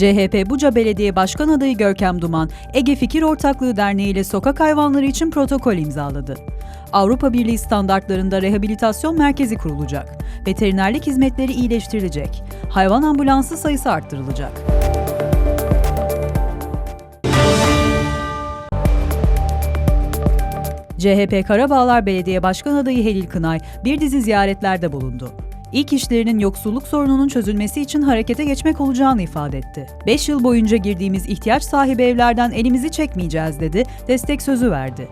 CHP Buca Belediye Başkan adayı Görkem Duman, Ege Fikir Ortaklığı Derneği ile sokak hayvanları için protokol imzaladı. Avrupa Birliği standartlarında rehabilitasyon merkezi kurulacak. Veterinerlik hizmetleri iyileştirilecek. Hayvan ambulansı sayısı arttırılacak. CHP Karabağlar Belediye Başkan adayı Helil Kınay bir dizi ziyaretlerde bulundu. İlk işlerinin yoksulluk sorununun çözülmesi için harekete geçmek olacağını ifade etti. 5 yıl boyunca girdiğimiz ihtiyaç sahibi evlerden elimizi çekmeyeceğiz dedi, destek sözü verdi.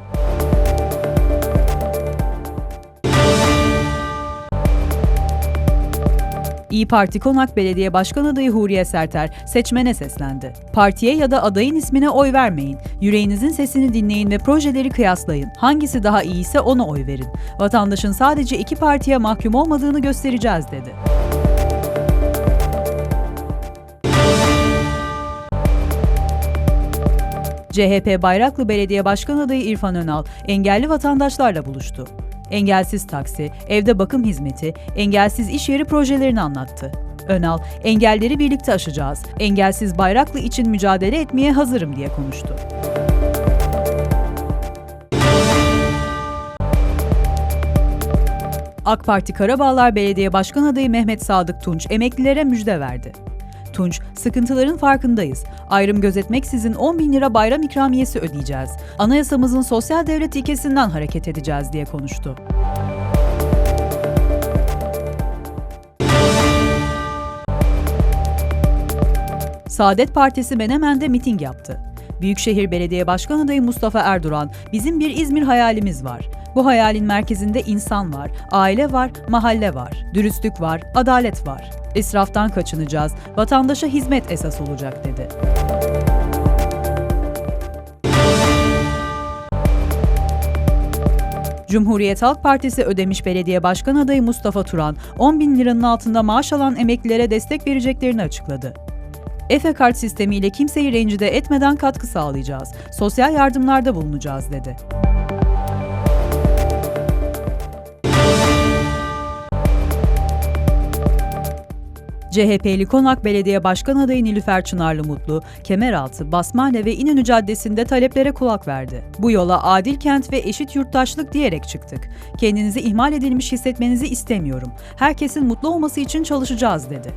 İyi Parti Konak Belediye Başkan adayı Huriye Serter seçmene seslendi. Partiye ya da adayın ismine oy vermeyin. Yüreğinizin sesini dinleyin ve projeleri kıyaslayın. Hangisi daha iyiyse ona oy verin. Vatandaşın sadece iki partiye mahkum olmadığını göstereceğiz dedi. CHP Bayraklı Belediye Başkan adayı İrfan Önal engelli vatandaşlarla buluştu. Engelsiz taksi, evde bakım hizmeti, engelsiz iş yeri projelerini anlattı. Önal, engelleri birlikte aşacağız, engelsiz Bayraklı için mücadele etmeye hazırım diye konuştu. AK Parti Karabağlar Belediye Başkan adayı Mehmet Sadık Tunç emeklilere müjde verdi. Tunç, sıkıntıların farkındayız. Ayrım gözetmeksizin 10 bin lira bayram ikramiyesi ödeyeceğiz. Anayasamızın sosyal devlet ilkesinden hareket edeceğiz diye konuştu. Saadet Partisi Menemen'de miting yaptı. Büyükşehir Belediye Başkan adayı Mustafa Erduran, bizim bir İzmir hayalimiz var. Bu hayalin merkezinde insan var, aile var, mahalle var, dürüstlük var, adalet var. İsraftan kaçınacağız, vatandaşa hizmet esas olacak dedi. Cumhuriyet Halk Partisi Ödemiş Belediye Başkan adayı Mustafa Turan, 10 bin liranın altında maaş alan emeklilere destek vereceklerini açıkladı. Efe kart sistemiyle kimseyi rencide etmeden katkı sağlayacağız. Sosyal yardımlarda bulunacağız dedi. CHP'li Konak Belediye Başkan adayı Nilüfer Çınarlı Mutlu, Kemeraltı, Basmane ve İnönü Caddesi'nde taleplere kulak verdi. Bu yola adil kent ve eşit yurttaşlık diyerek çıktık. Kendinizi ihmal edilmiş hissetmenizi istemiyorum. Herkesin mutlu olması için çalışacağız dedi.